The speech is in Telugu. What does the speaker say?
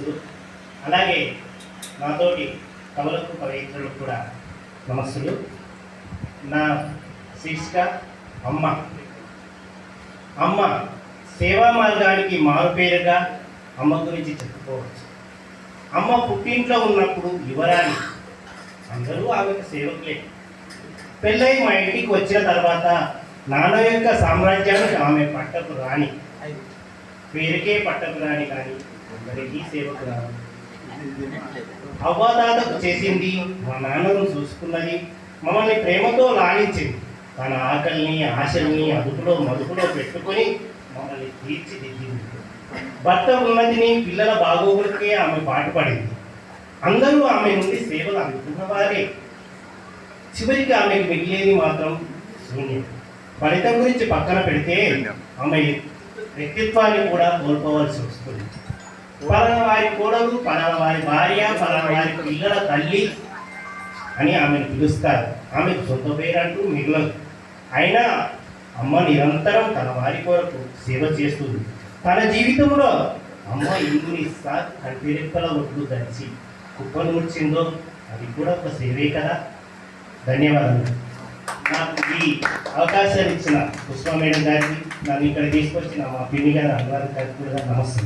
నమస్తులు అలాగే నాతోటి కవలకు పవిత్రులకు కూడా నమస్తులు నా శీర్షిక అమ్మ. అమ్మ సేవా మార్గానికి మారుపేరుగా అమ్మ గురించి చెప్పుకోవచ్చు. అమ్మ పుట్టింట్లో ఉన్నప్పుడు యువరాణి. అందరూ ఆమెకు సేవకులే. పెళ్ళై మా ఇంటికి వచ్చిన తర్వాత నాన్న యొక్క సామ్రాజ్యానికి ఆమె పట్టపు రాణి. పేరుకే పట్టపు రాణి కానీ అందరికీ చేసింది. మా నాన్నను చూసుకున్నది. మమ్మల్ని ప్రేమతో లాలించింది. తన ఆకలిని ఆశల్ని అదుపులో మదుపులో పెట్టుకొని మమ్మల్ని తీర్చిదిద్దింది. భర్త ఉన్నతిని పిల్లల బాగోగులకే ఆమె పాటుపడింది. అందరూ ఆమె నుండి సేవలు అందుకున్నవారే చివరికి ఆమెకు మిగిలేది మాత్రం శూన్యం. ఫలితం గురించి పక్కన పెడితే ఆమె వ్యక్తిత్వాన్ని కూడా కోల్పోవలసి వస్తుంది. పలానా వారి కోడలు పలానా వారి భార్య పలానా వారి పిల్లల తల్లి అని ఆమెను పిలుస్తారు. ఆమె సొంత పేరంటూ మిగలదు. అయినా అమ్మ నిరంతరం తన వారి కొరకు సేవ చేస్తుంది. తన జీవితంలో అమ్మ ఇందుని సార్ కంటిరెప్పల ఒడ్లు దంచి కుప్పలు ముడిచిందో అది కూడా ఒక సేవే కదా? ధన్యవాదాలు నాకు ఈ అవకాశాన్ని ఇచ్చిన పుష్ప మేడం గారికి నన్ను ఇక్కడ తీసుకొచ్చిన మా పిన్ని గారు అన్నగారి గారికి కూడా నమస్తే.